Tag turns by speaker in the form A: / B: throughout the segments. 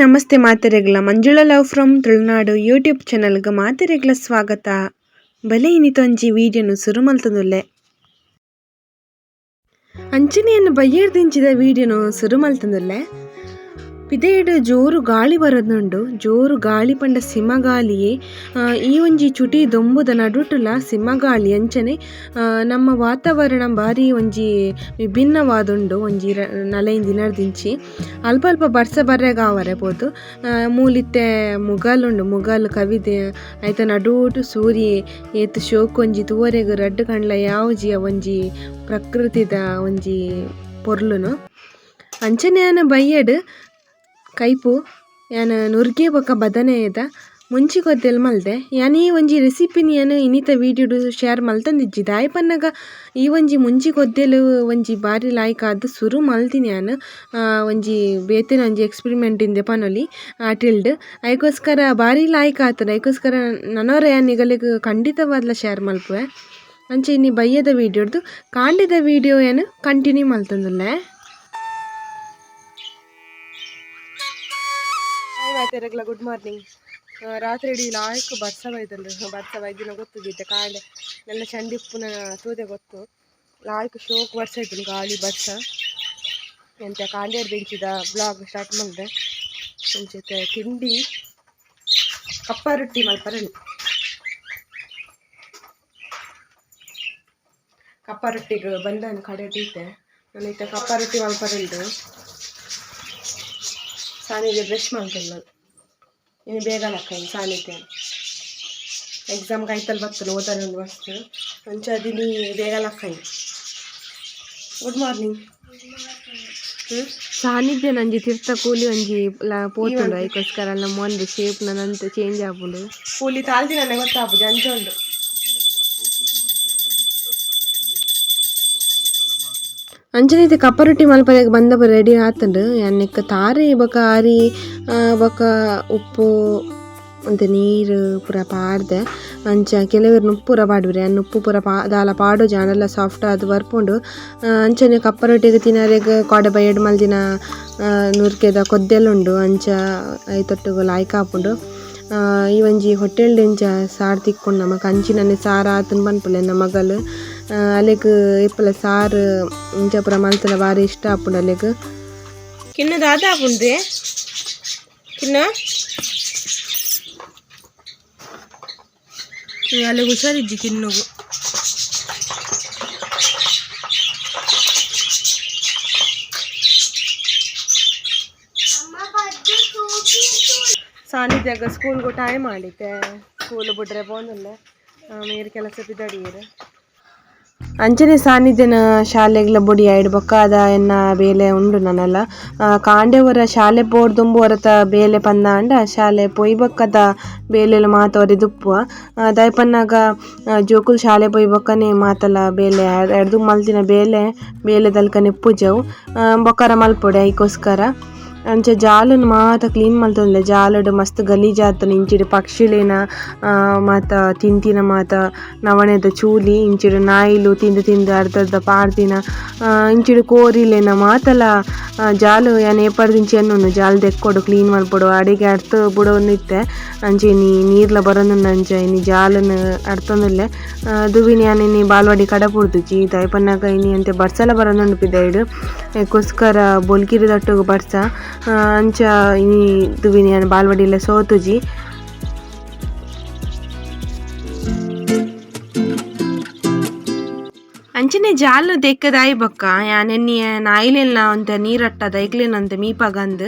A: ನಮಸ್ತೆ ಮಾತೆರೆಗ್ಲ Manjula love from Tulunadu YouTube ಚಾನಲ್ಗೆ ಮಾತೆರೆಗ್ಲ ಸ್ವಾಗತ. ಬಲೆ ಇನಿತೊಂಜಿ ವಿಡಿಯೋನು ಸುರು ಮಲ್ತದುಲ್ಲೆ. ಅಂಚನೆಯನ್ನು ಬಯ್ಯರ್ದಿಂಚಿದ ವಿಡಿಯೋನು ಸುರು ಪಿದೆಡ್ ಜೋರು ಗಾಳಿ ಬರೋದುಂಡು, ಜೋರು ಗಾಳಿ ಪಂಡ ಸಿಮಗಾಲಿಯೇ ಈ ಒಂಜಿ ಚುಟಿ ದೊಂಬುದ ನಡುಟುಲ ಸಿಮಗಾಳಿ ಅಂಚನೆ ನಮ್ಮ ವಾತಾವರಣ ಬಾರಿ ಒಂಜಿ ವಿಭಿನ್ನವಾದುಂಡು ಒಂಜಿ ನಲೈನ್ ದಿನರ್ದಿಂಚಿ. ಅಲ್ಪ ಅಲ್ಪ ಬರ್ಸ ಬರ್ರೆಗ ಆವರೆ ಪೋದು ಮೂಲಿತ್ತೆ ಮುಗಲುಂಡು, ಮುಗಲ್ ಕವಿದೆ ಐತ ನಡೂಟು ಸೂರ್ಯ ಏತ್ ಶೋಕ್ ಒಂಜಿ ತೂವರೆಗ್ ರಡ್ಡ್ ಕಂಡ್ಲ ಯಾವ್ಜಿಯ ಒಂಜಿ ಪ್ರಕೃತಿದ ಒಂಜಿ ಪೊರ್ಲುನು. ಅಂಚನೆ ಆನ ಬಯ್ಯಡ್ ಕೈಪು ಯಾನ ನುರ್ಗೆ ಬೊಕ ಬದನೆಯದ ಮುಂಚಿ ಗೊದ್ದೆಲ್ ಮಲ್ದೆ ಯಾನ್ ಈ ಒಂಜಿ ರೆಸಿಪಿನ್ ಯಾನ್ ಇನಿತ ವೀಡಿಯೋಡು ಶೇರ್ ಮಲ್ತೊಂದಿಜ್ಜಿ. ದಾಯೆ ಪನ್ನಗ ಈ ಒಂಜಿ ಮುಂಚಿ ಗೊದ್ದೆಲು ಒಂಜಿ ಬಾರಿ ಲಾಯ್ಕ್ ಆದ್ ಸುರು ಮಲ್ತಿನಿ ಯಾನ್ ಒಂಜಿ ಬೇತೆನ ಒಂಜಿ ಎಕ್ಸ್ಪಿರಿಮೆಂಟ್ ಇಂದೆ ಪನೊಲಿ ಟಿಲ್ಡ್ ಐಕೋಸ್ಕರ ಬಾರಿ ಲಾಯ್ಕ್ ಆತುಂಡು ಐಕೋಸ್ಕರ ನನವರ ಯಾನ್ ಈಗಲಿಗ ಖಂಡಿತವಾದ್ಲ ಶೇರ್ ಮಲ್ಪುವೆ. ಅಂಚೆ ಇನ್ನಿ ಬಯ್ಯದ ವೀಡಿಯೋಡ್ದು, ಕಾಂಡಿದ ವೀಡಿಯೋ ಏನು ಕಂಟಿನ್ಯೂ ಮಲ್ತಂದುಲ್ಲೆ. ಹಾಯ್ ಮಾತೆರೆಗ್ಲ ಗುಡ್ ಮಾರ್ನಿಂಗ್ ರಾತ್ರಿ ಇಡೀ ಲಾಯ್ಕ್ ಬರ್ಸ ಬರ್ಸ ಬೈದಿನ ಗೊತ್ತುದಿದ್ದೆ ಕಾಂಡೆ. ನೆಲ್ಲ ನನ್ನ ತೂದೆ ಗೊತ್ತು. ಲಾಯಕ್ ಶೋಕ್ ಬರ್ಸ ಇದ್ದೀನಿ ಗಾಳಿ ಬರ್ಸ ಎಂತ ಕಾಂಡೇರ್ ಬೆಂಚಿದ ಬ್ಲಾಗ್ ಸ್ಟಾರ್ಟ್ ಮಾಡಿದೆ. ಮುಂಚೆ ತಿಂಡಿ, ಕಪ್ಪ ರೊಟ್ಟಿ ಮಲ್ಪರಣ್ಣು ಕಪ್ಪ ರೊಟ್ಟಿಗೆ ಬಂದನು ಕಡೆ ಟೀತೆ ನಾನು ಇತ್ತ ಕಪ್ಪ ರೊಟ್ಟಿ ಮಲ್ಪರಂಡು ಸಾನಿಗೆ ಬ್ರಷ್ ಮಾಡ್ತಿಲ್ಲ ಇನ್ನು ಬೇಗ ಲಕ್ಕ ಸಾನಿಧ್ಯ ಎಕ್ಸಾಮ್ಗೆ ಎಕ್ಸಾಮ್ ಕಾಯ್ತಲ್ಲಿ ಬರ್ತಾನೆ ಓದಾನೆ ಒಂದು ಮಸ್ತ್ ಅಂಚೆ ಅದಿನಿ ಬೇಗ ಲಕ್ಕ ಇನ್ನು ಗುಡ್ ಮಾರ್ನಿಂಗ್ ಸಾನಿಧ್ಯ ನಂಜಿ ತಿರ್ತ ಕೂಲಿ ಒಂಜಿ ಪೋತುಂಡು ಅದಕ್ಕೋಸ್ಕರ ನಮ್ಮ ಒಂದು ಶೇಪ್ ನಂತ ಚೇಂಜ್ ಆಪುಂಡು ಕೂಲಿ ತಾಳ್ದಿ ನನಗೆ ಗೊತ್ತಾಪುಜಿ ಉಂಡು ಅಂಚನೈತೆ ಕಪ್ಪ ರೊಟ್ಟಿ ಮಲ್ಪದಾಗ ಬಂದ ರೆಡಿ ಆತಂಡು. ಎನ್ನಕ್ಕೆ ತಾರಿ ಬೊಕ ಆರಿ ಬೊಕ ಉಪ್ಪು ಅಂತ ನೀರು ಪೂರ ಪಾಡ್ದೆ. ಅಂಚ ಕೆಲವರು ಉಪ್ಪು ಪೂರ ಪಾಡುವ್ರೆ. ಅನ್ನ ಉಪ್ಪು ಪೂರ ಪಾ, ದಾಲ ಪಾಡು ಜಾನೆಲ್ಲ ಸಾಫ್ಟ್ ಅದು ಬರ್ಪುಂಡು ಅಂಚನೆ ಕಪ್ಪ ರೊಟ್ಟಿಗೆ ತಿನ್ನರೆಗ್ ಕೊಡೆ ಬೈಯಡ್ ಮಲ್ದಿನ ನುರ್ಕೆದ ಕೊದ್ದೆಲ್ಲುಂಡು. ಅಂಚ ಐತೊಟ್ಟುಗು ಲಾಯ್ಕ್ ಆಪುಂಡು. ಈ ಒಂಜಿ ಹೋಟೆಲ್ ಇಂಚ ಸಾರ್ ತಿಕ್ಕೊಂಡು ನಮಕ್. ಅಂಚಿನನೆ ಸಾರ ಪನ್ಪುಲೆ ನಮ್ಮ ಮಗಲ್. ಅಲೆಗ್ ಇಪ್ಪಲ ಸಾರ್ ಇಂಚ ಪೂರ ಮಲ್ತನ ಬಾರಿ ಇಷ್ಟ ಆಪುಂಡು ಅಲೆಗ್. ಕಿನ್ನ ದಾದ ಕಿನ್ನ ಅಲೆಗ್ ಹುಷಾರಿಜ್ಜಿ ಕಿನ್ನುಗು ಸಾನಿಧ್ಯಾಗ ಸ್ಕೂಲ್ಗೂ ಟೈಮ್ ಮಾಡಿದ್ದೆ ಸ್ಕೂಲ್ ಬಿಟ್ರೆ ಬಂದಲ್ಲ ಮೇರ್ ಕೆಲಸ ಬಿದ್ದಡಿಯರು ಅಂಚನೆ ಸಾನ್ನಿಧ್ಯನ ಶಾಲೆಗ್ಲ ಬೊಡಿ ಐಡ್ ಬೊಕ್ಕಾದ ಎನ್ನ ಬೇಲೆ ಉಂಡು ನನ್ನಲ್ಲ. ಕಾಂಡೆ ಕಾಂಡೆವರ ಶಾಲೆ ಪೋರ್ದುಂಬು ಹೊರತ ಬೇಲೆ ಪಂದ ಅಂಡ ಶಾಲೆ ಪೊಯ್ ಬೊಕ್ಕದ ಬೇಲೆಲು ಮಾತವರಿ ದುಪ್ಪುವ. ದಯಪನ್ನಾಗ ಜೋಕುಲ್ ಶಾಲೆ ಪೊಯ್ ಬೊಕ್ಕನೆ ಮಾತಲ ಬೇಲೆ ಎಡ್ದು ಮಲ್ತಿನ ಬೇಲೆ ಬೇಲೆ ದಲ್ಕನೆ ಪೂಜವು. ಬೊಕ್ಕರ ಮಲ್ಪೊಡೆ ಐಕೋಸ್ಕರ. ಅಂಚೆ ಜಾಲನ್ ಮಾತ ಕ್ಲೀನ್ ಮಲ್ತೊಂದುಲ್ಲೆ ಜಾಲಡ್ ಮಸ್ತ್ ಗಲೀಜ್ ಇಂಚಿಡ್ ಪಕ್ಷಿಲೇನ ಮಾತ ತಿಂತಿನ ಮಾತ ನವಣೆದ ಚೂಲಿ, ಇಂಚಿಡ್ ನಾಯಿಲು ತಿಂದು ತಿಂದು ಅರ್ಧ ಅರ್ಧ ಪಾಡ್ದಿನ ಇಂಚಿಡ ಕೋರಿಲೇನ ಮಾತಲ ಜಾಲು ಯಾನ್ ಏಪರ್ದಿಂಚಿ ಎನ್ನುನು ಜಾಲ್ ದೆಕ್ಕೊಡು ಕ್ಲೀನ್ ಮಲ್ಪೊಡು ಅಡಿಗೆ ಅರ್ಥ ಬುಡೊಂದು ಇತ್ತೆ. ಅಂಚೆ ನೀ ನೀರ್ಲ ಬರೋದು ಅಂಚ ಇನಿ ಜಾಲನ್ ಅರ್ತೊಂದುಲ್ಲೆ. ದುವಿನಿ ಯಾನ್ ಇನಿ ಬಾಲ್ವಾಡಿ ಕಡ ಪುಡ್ದುಜಿ ದಯಪನ್ನಾಗ ಇನಿ ಅಂತೆ ಬರ್ಸಲ ಬರೊಂದುಂಡು ಪಿದಾಯ್ಡ್ ಎಕ್ಕೋಸ್ಕರ ಬೊಲ್ಕಿರಿ ದಟ್ಟುಗು ಬರ್ಸ. ಅಂಚ ಇನಿ ದುವಿನಿ ಯಾನ್ ಬಾಲ್ವಾಡಿಲ ಸೋತುಜಿ. ಅಂಚನೆ ಜಾಲು ದೆಕ್ಕದಾಯಿ ಬೊಕ್ಕ. ಯಾನೆನ್ನಿಯ ನಾಯಿಲೆಲ್ನ ಒಂತೆ ನೀರಟ್ಟದ ಐಕ್ಲೆನಂತ ಮೀಪಗಂದ್.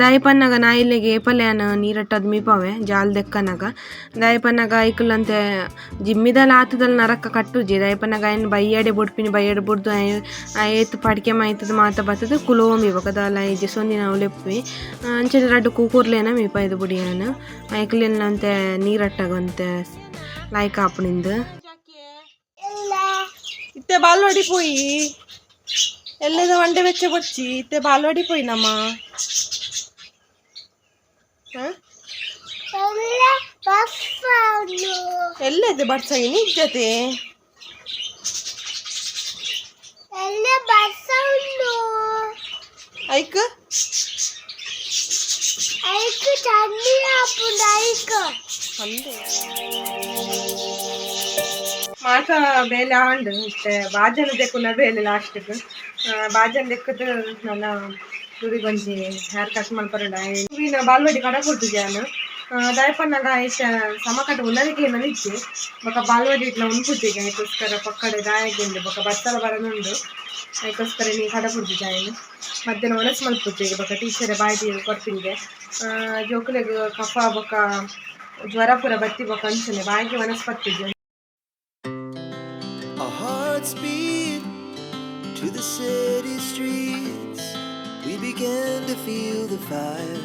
A: ದಾಯಪನ್ನಗ ನಾಯಿಲೆಗೆ ಏಪಲ್ಯಾನ ನೀರಟ್ಟದ ಮೀಪವೆ, ಜಾಲ್ ದೆಕ್ಕನಗ. ದಾಯಪನ್ನಗ ಐಕ್ಲಂತೆ ಜಿಮ್ಮಿದಲ್ ಆತದಲ್ ನರಕ ಕಟ್ಟುಜಿ. ದಾಯಪನ್ನಗ ಏನು ಬಯ್ಯಡೆ ಬುಡ್ಪಿನಿ ಬಯ್ಯಡೆ ಬುಡ್ದು ಏತ್ ಪಡ್ಕೆ ಮಾಯ್ತದ ಮಾತ ಬತ್ತದ ಕುಲೋಮಿ ಬಕದಲ ಇಜಿ ಸೊಂದಿನ ಲೆಪ್ಪಿ ಅಂಚನೆ ರಡ್ಡು ಕೂಕೂರ್ಲೇನ ಮೀಪ ಇದು ಬುಡಿಯಾನ. ಐಕ್ಲೆನ್ಲಂತೆ ನೀರಟ್ಟಗಂತೆ ಲಾಯ್ಕ್ ಆಪುನಿಂದ ಇತ್ತೆ ಬಾಲ್ವಾಡಿ ಪೋಯಿ ಎಲ್ಲದ ಒಂಡೆ ಬೆಚ್ಚ ಬಚ್ಚಿ ಇತ್ತೆ ಬಾಲ್ವಾಡಿ ಪೋಯಿ ನಮ್ಮ ಎಲ್ಲದೆ ಬಡ್ಸ ನಿಜ್ಜತೆ ಐಕ್
B: ಮಾತ ಬೇಲೆ ಆಂಡ್ ಇತ್ತೆ ಬಾಜನ ದೆಕ್ಕುನ ಬೇಲೆ ಲಾಸ್ಟ್ಗೆ ಬಾಜನ ದೆಕ್ಕದ ನನ್ನ ದುಡಿಗೊಂಜಿ ಹೇರ್ ಕಟ್ ಮಲ್ಪರಡ ಹೂವಿನ ಬಾಲ್ವಡಿ ಕಡ ಕೊಟ್ಟಿದ್ದೆ ಜಾನು ದಾಯಪನ್ನಾಗ ಐಶ ಸಮಕಟ ಉಲ್ಲರಿಕೆ ಇಜ್ಜಿ ಬೊಕ ಬಾಲ್ವಡಿ ಇಟ್ಲ ಉಂಪುಜಿಗೆ ಅದಕ್ಕೋಸ್ಕರ ಪಕ್ಕಡೆ ದಾಯಗಿಂದು ಬೊಕ ಬತ್ತಲ ಬರನುಂಡು ಅದಕ್ಕೋಸ್ಕರ ನೀ ಕಡ ಕೊಡ್ತಿದ್ದೆ ಜಾಯಿನು ಮಧ್ಯಾಹ್ನ ಒಣಸ್ ಮಲ್ಪುಜಿಗೆ ಬೊಕ ಟೀಚರ್ ಬಾಯ್ದಿ ಕೊಡ್ತಿಂಗೆ ಜೋಕುಲೆಗ್ ಕಫ ಬೊಕ ಜ್ವರ ಪೂರ ಬತ್ತಿ ಬೊಕ ಅಂಚನೆ, ಬಾಯಿಗೆ ಒಣಸ್ ಪತ್ತಿದ್ದೆ
C: to the city streets. We began to feel the fire.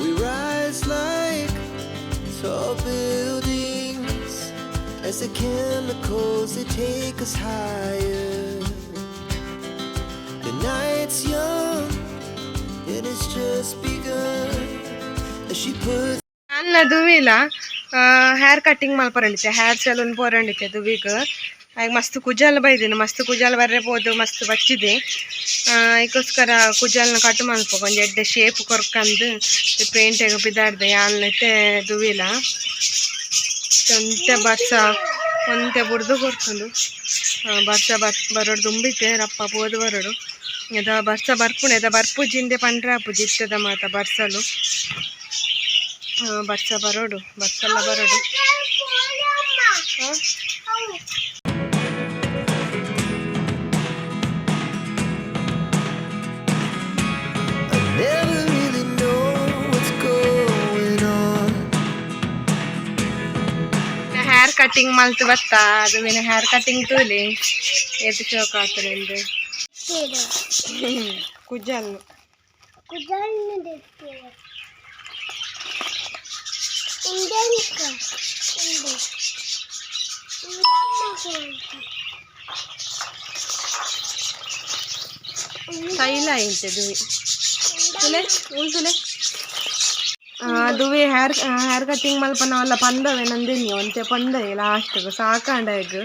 C: We rise like tall buildings as the chemicals they take us higher. The night's young and it's just begun as she puts.
B: ನನ್ನ ದುವಿಲ hair cutting ಮಲ್ಪರಂಡಿತ್ತೆ hair salon ಪೋರಂಡಿತ್ತೆ ದುವಿಗ್ ಆಗ ಮಸ್ತ್ ಕುಜಾಲ ಬೈದಿನ, ಮಸ್ತ್ ಕುಜಾಲ ಬರ್ರೆ ಪೋದು ಮಸ್ತ್ ಬಚ್ಚಿದೆ. ಅದಕ್ಕೋಸ್ಕರ ಕುಜಾಲನ cut ಮಲ್ಪ ಒಂದು ಎಡ್ಡೆ ಶೇಪ್ ಕೊರ್ಕಂದು ಪೇಂಟ್ ಬಿದ್ದಾಡ್ದೆ ಯಾಲ್ನೈತೆ ದುವಿಲ ಒಂತೆ ಬರ್ಸ ಒಂತೆ ಬುಡ್ದು ಕೊರ್ಕೊಂಡು ಬರ್ಸ ಬರ್ ಬರೋಡು ತುಂಬಿತ್ತೆ ರಪ್ಪ ಪೋದು ಬರೋಡು ಎದ ಬರ್ಸ ಬರ್ಪುಣೆ ಎದ ಬರ್ಪುಜಿಂದೆ ಪಂಡ್ರೆ ಆಪುಜಿ ಇತ್ತದ ಮಾತ ಬರ್ಸಲು. ಬರ್ಸ ಬರೋಡು ಬರ್ಸಲ್ಲ ಬರೋಡು. ಕಟಿಂಗ್ ಮಲ್ತು ಬತ್ತ ಅದು ವಿನ ಹೇರ್ ಕಟಿಂಗ್ ತೂಲಿ ಏತು ಶೋಕ ಆತನೆಂದು ಕುಜ್ಜಲ್ಲು ತೈಲ ಐತೆ ದುವಿ ತುಲೆ ಉಳ್ ತುಲೆ ഹെയർ ಕಟಿಂಗ್ ಮಲ್ಪನ ಅಲ್ಲ ಪಂದವೆ ನಂದಿನಿ ಒಂತೆ ಪಂದವೆ ಲಾಸ್ಟ್ಗ್ ಸಾಕಾಂಡಾಗ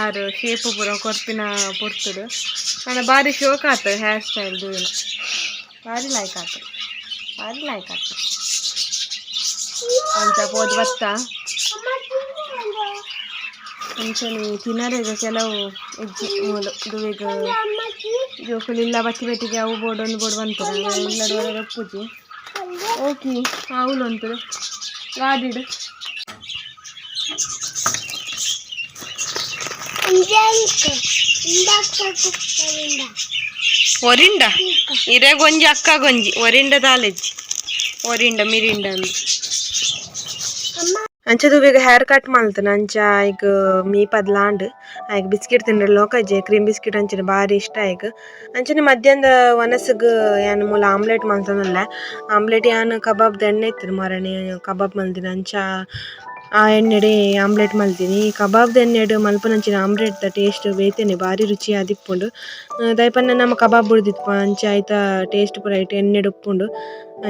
B: ಆರು ಶೇಪ್ ಪೂರ ಕೊರ್ಪಿನ ಪೊರ್ತುಡು ನನ್ನ ಭಾರಿ ಶೋಕ್ ಆತು ಹೇರ್ ಸ್ಟೈಲ್ ದುವಿನ. ಭಾರಿ ಲೈಕ್ ಆತು ಭಾರಿ ಲೈಕ್ ಆತು ಅಂತ ಪೋದ್ ಬತ್ತ? ಅಂಚನಿ ತಿನ್ನರೆಗ ಕೆಲವು ಮೂಲು ದುವಿಗ ಜೋಕುಲಿಲ್ಲ ಬಚ್ಚಿ ಬೆಟ್ಟಿಗೆ, ಅವು ಬೋರ್ಡ್ ಒಂದು ಬೋರ್ಡ್ ಬಂತು ಇಲ್ಲದವರೆಗೆ ಒಪ್ಪುಜಿ ಓಕೆ ಅವಳು ಅಂತದೆ ಗಾಡಿಡು ಒರಿಂಡ? ಇರೆ ಗೊಂಜಿ ಅಕ್ಕ ಗೊಂಜಿ ಒರಿಂಡ ದಾಲೆಜ್ಜಿ. ಒರಿಂಡ, ಮಿರಿಂಡ ಅಂಚದು ಬೇಗ ಹೇರ್ ಕಟ್ ಮಾಡ್ತಾನೆ ಅಂಚ, ಈಗ ಮೀ ಪದ್ಲಾಂಡ್. ಆಯ್ಗ ಬಿಸ್ಕಿಟ್ ತಿಂಡ್ರೆ ಲೋಕಜ್ಜೆ ಕ್ರೀಮ್ ಬಿಸ್ಕಿಟ್ ಅಂಚಿನ ಬಾರಿ ಇಷ್ಟ ಆಯ್ಕ್. ಅಂಚನೆ ಮಧ್ಯಾಹ್ನದ ವನಸ್ಗ್ ಯಾನ್ ಮೂಲ ಆಮ್ಲೆಟ್ ಮಲ್ತನಲ್ಲ ಆಮ್ಲೆಟ್ ಯಾನ್ ಕಬಾಬ್ದ ಎಣ್ಣೆ ಇತ್ತಿನ ಮಾರನೆ ಕಬಾಬ್ ಮಲ್ದಿನ ಅಂಚ ಆ ಎಣ್ಣೆಡೆ ಆಮ್ಲೆಟ್ ಮಲ್ತೀನಿ. ಕಬಾಬ್ದ ಎಣ್ಣೆಡು ಮಲ್ಪನಂಚಿನ ಆಮ್ಲೆಟ್ ಟೇಸ್ಟ್ ಬೇತೇನೆ ಬಾರಿ ರುಚಿ ಆದಿಪ್ಪುಂಡು ದಯಪನ್ನ ನಮ ಕಬಾಬ್ ಬುಡ್ದಿತ್ಪ ಅಂಚ ಐತ ಟೇಸ್ಟ್ ಪೂರ ಐಟ್ ಎಣ್ಣೆಡು ಉಪ್ಪುಂಡು.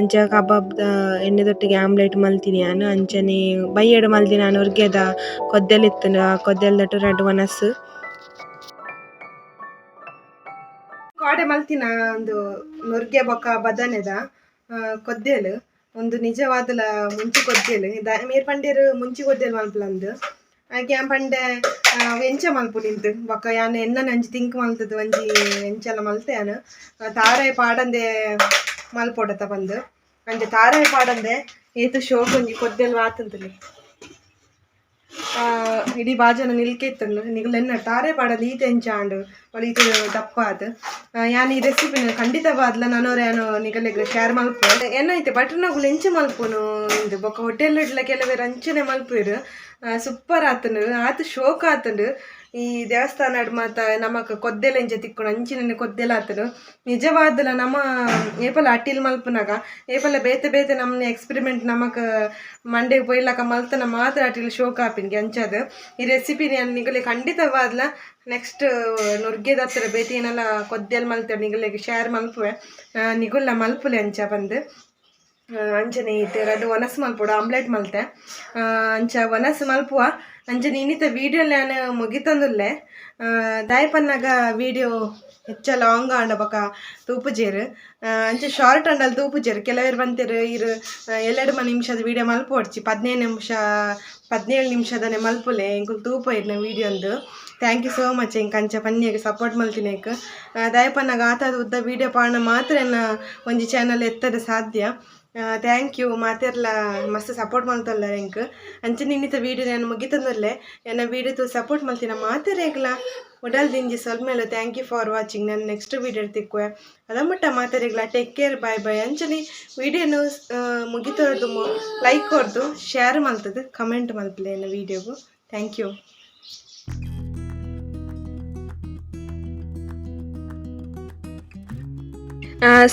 B: ಅಂಚ ಕಬಾಬ್ದ ಎಣ್ಣೆದೊಟ್ಟಿಗೆ ಆಮ್ಲೆಟ್ ಮಲ್ತೀನಿ ನಾನು. ಅಂಚನೆ ಬಯ್ಯಡ್ ಮಲ್ದಿನ ನಾನು ಉರ್ಗೆದ ಕೊದ್ದೆಲ್ ಇತ್ತು ಆ ಕೊದ್ದೆಲ್ದಟ್ಟು ರಡ್ಡ್ ವನಸ್ ಕಾಡೆ ಮಲ್ತಿನ ಒಂದು ನೊರ್ಗೆ ಬೊಕ್ಕ ಬದನೆದ ಕೊದ್ದೆಲು. ಒಂದು ನಿಜವಾದ ಮುಂಚಿ ಕೊದ್ದೆಲು ಮೇರ್ ಪಂಡೇರು ಮುಂಚಿ ಕೊದ್ದೆಲು ಮಲ್ಪಲಂದು ಹಾಗೆ ಆ ಪಂಡೆ ಎಂಚ ಮಲ್ಪು ನಿಂತು. ಬಕ್ಕ ಯಾನ್ ಎನ್ನ ನಂಜಿ ತಿಂಕ್ ಮಲ್ತದ್ದು ಒಂಜಿ ವೆಂಚಲ ಮಲ್ತೆ ಯಾನು. ತಾರೆ ಪಾಡಂದೆ ಮಲ್ಪೊಡತ ಬಂದು. ಅಂದ್ರೆ ತಾರೆ ಪಾಡಂದೆ ಏತು ಶೋಕ್ ಒಂಜಿ ಕೊದ್ದೇಲು ಆತಂತಲಿ ಇಡೀ ಬಾಜನ ನಿಲ್ಕೆ ಇತ್ತಂಡು ನಿಗಲೆನ್ನ ತಾರೆ ಪಾಡದು ಈತ ಎಂಚಾಂಡು ಒಳ ಈತ ದಪ್ಪ ಆದ್ ಯಾನ್ ಈ ರೆಸಿಪಿನ ಖಂಡಿತವಾದ್ಲ ನನೋರು ಯಾನು ನಿಗಲೆಗ್ ಶೇರ್ ಮಲ್ಪು ಏನೈತೆ ಬಟ್ರನಗುಲು ಎಂಚ ಮಲ್ಪುನು ಇದು ಬೊಕ್ಕ ಹೋಟೆಲ್ ಇಡ್ಲ ಕೆಲವೇರು ಅಂಚನೆ ಮಲ್ಪುರು. ಸೂಪರ್ ಆತನು ಆತ ಶೋಕ್ ಆತಂಡು ಈ ದೇವಸ್ಥಾನ ಮಾತ ನಮಕ್ ಕೊದ್ದೆಲ ಎಂಚ ತಿಕ್ಕೊಂಡು ಅಂಚಿನ ಕೊದ್ದೆಲ ಆತನು ನಿಜವಾದಲ ನಮ್ಮ ಏಪಲ ಅಟ್ಟಿಲ್ ಮಲ್ಪನಾಗ, ಏಪಲ ಬೇತೆ ಬೇತೆ ನಮ್ಮ ಎಕ್ಸ್ಪೆರಿಮೆಂಟ್ ನಮಕ್ ಮಂಡೆಗೆ ಪೊಯ್ಲಾಕ ಮಲ್ತನ ಮಾತ್ರ ಅಟ್ಟಿಲ್ ಶೋಕ್ ಆಪಿನ್ಗೆ ಅಂಚದು. ಈ ರೆಸಿಪಿ ನಾನು ನಿಗಲಿ ಖಂಡಿತವಾದ್ಲ ನೆಕ್ಸ್ಟ್ ನುರ್ಗೆದ ಹತ್ರ ಭೇಟಿ ಏನೆಲ್ಲ ಕೊದ್ದೆಲ್ ಮಲ್ತ ನಿಗಲಿಗೆ ಶೇರ್ ಮಲ್ಪುವೆ. ನಿಗುಲ್ಲ ಮಲ್ಪುಲೆ ಅಂಚ ಬಂದು. ಅಂಚನೆ ಇತ್ತೆ ರಡ್ಡು ಒನಸ್ ಮಲ್ಪುಡು, ಆಮ್ಲೆಟ್ ಮಲ್ತೆ. ಅಂಚ ಒನಸ್ ಮಲ್ಪುವ. ಅಂಚನೆ ಇನ್ನಿತ ವಿಡಿಯೋ ನಾನು ಮುಗಿತಂದುಲ್ಲೆ. ದಾಯಪನ್ನಾಗ ವೀಡಿಯೋ ಹೆಚ್ಚ ಲಾಂಗ್ ಆಂಡ ಬೊಕ ತೂಪುಜೇರು ಅಂಚೆ ಶಾರ್ಟ್ ಅಂಡಲ್ಲಿ ತೂಪುಜೇರು. ಕೆಲವೇರು ಬಂತಿರು, ಇರು ಎರಡು ಮನೆ ನಿಮಿಷದ ವಿಡಿಯೋ ಮಲ್ಪೊಡ್ಚಿ ಪದಿನೈದು ನಿಮಿಷ, ಪದಿನೇಳು ನಿಮಿಷದನೆ ಮಲ್ಪುಲೆ ಇಂಕುಲ್ ತೂಪ ಇರ್ನ ವಿಡಿಯೋ ಒಂದು ಥ್ಯಾಂಕ್ ಯು ಸೋ ಮಚ್ ಇಂಕ ಅಂಚ ಪನ್ನಿಯಾಗ ಸಪೋರ್ಟ್ ಮಲ್ತಿನೇಕ್. ದಯಪನ್ನಾಗ ಆತಾದ ಉದ್ದ ವಿಡಿಯೋ ಪಾಣ ಮಾತ್ರ ಒಂಜಿ ಚಾನಲ್ ಎತ್ತದ ಸಾಧ್ಯ. ಥ್ಯಾಂಕ್ ಯು ಮಾತೆರ್ಲ ಮಸ್ತ್ ಸಪೋರ್ಟ್ ಮಾಡ್ತಲ್ಲ ಎಂಕ್ ಅಂಚನೆ ನಿನ್ನಿತ ವಿಡಿಯೋ ನಾನು ಮುಗಿತಂದಲ್ಲೇ ನನ್ನ ವೀಡಿಯೋ ಸಪೋರ್ಟ್ ಮಲ್ತಿನ ಮಾತೆರೇಗ್ಲ ಒಡಲ್ ದಿಂಜಿ ಸ್ವಲ್ಪ ಮೇಲೆ ಥ್ಯಾಂಕ್ ಯು ಫಾರ್ ವಾಚಿಂಗ್ ನಾನು ನೆಕ್ಸ್ಟ್ ವೀಡಿಯೋ ತಿಕ್ಕುವೆ ಅದ ಮಟ್ಟ ಟೇಕ್ ಕೇರ್ ಬಾಯ್ ಬಾಯ್ ಅಂಚನೆ ವಿಡಿಯೋನು ಮುಗಿತೋರ್ದು ಲೈಕ್ ಕೊಡ್ದು ಶೇರ್ ಮಾಡ್ತದೆ ಕಮೆಂಟ್ ಮಲ್ಪಲೆ ನನ್ನ ವಿಡಿಯೋಗು ಥ್ಯಾಂಕ್ ಯು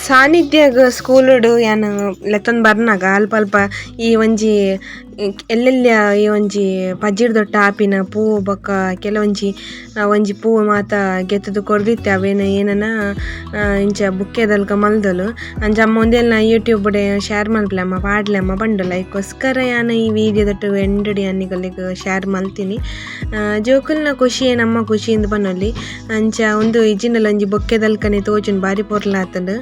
B: ಸಾನ್ನಿಧ್ಯಾಗ ಸ್ಕೂಲುಡು ಯಾನು ಲೆತ್ತಂದ್ ಬರ್ನಾಗ ಅಲ್ಪ ಅಲ್ಪ ಈ ಒಂಜಿ ಎಲ್ಲೆಲ್ಲ ಈ ಒಂಜಿ ಪಜ್ಜಿಡ್ ದೊಟ್ಟ ಆಪಿನ ಪೂ ಬೊಕ್ಕ ಕೆಲವೊಂಜಿ ಒಂಜಿ ಪೂ ಮಾತ ಗೆತ್ತದು ಕೊರ್ದಿತ್ತೆ ಅವೇನ ಏನನ ಇಂಚ ಬುಕ್ಕೆದಲ್ಕ ಮಲ್ದಲು. ಅಂಚ ಅಮ್ಮ ಯೂಟ್ಯೂಬ್ ಡೆ ಶೇರ್ ಮಲ್ಪಲೆ ಅಮ್ಮ, ಪಂಡುಲ ಐಕೋಸ್ಕರ ಯಾನ ಈ ವಿಡಿಯೋ ದೊಟ್ಟು ಎಂಡಡಿ ಅನ್ನಿಗಲ್ಲಿಗೆ ಶೇರ್ ಮಲ್ತೀನಿ. ಜೋಕುಲ್ನ ಖುಷಿ ನಮ್ಮ ಖುಷಿಯಿಂದ ಬನ್ನೊಲ್ಲಿ ಅಂಚ ಒಂದು ಇಜಿಂಡಲ ಒಂಜಿ ಬೊಕ್ಕೆದಲ್ಕನೆ ತೋಜುನ್ ಬಾರಿ ಪೊರ್ಲಾತಂಡು.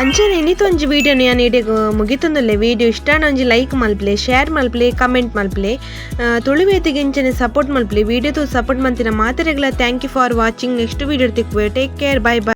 B: ಅಂಚನೆ ಇನ್ನಿತ್ತೊಂಜಿ ವೀಡಿಯೋ ಯಾನ್ ಇಡೆಗ್ ಮುಗಿತೊಂದುಲ್ಲೆ? ವಿಡಿಯೋ ಇಷ್ಟ ಒಂಜಿ ಲೈಕ್ ಮಲ್ಪ್ಲೆ ಶೇರ್ ಮಲ್ಪ್ಲೆ ಕಮೆಂಟ್ ಮಲ್ಪ್ಲೆ. ತುಳುವೇತಿಗೆ ಇಂಚನೆ ಸಪೋರ್ಟ್ ಮಲ್ಪ್ಲೆ. ವೀಡಿಯೋ ತು ಸಪೋರ್ಟ್ ಮಂತಿನ ಮಾತೆರೆಗ್ಲ. Thank you for watching next video ತಿಕ್ಕುವೆ take care bye by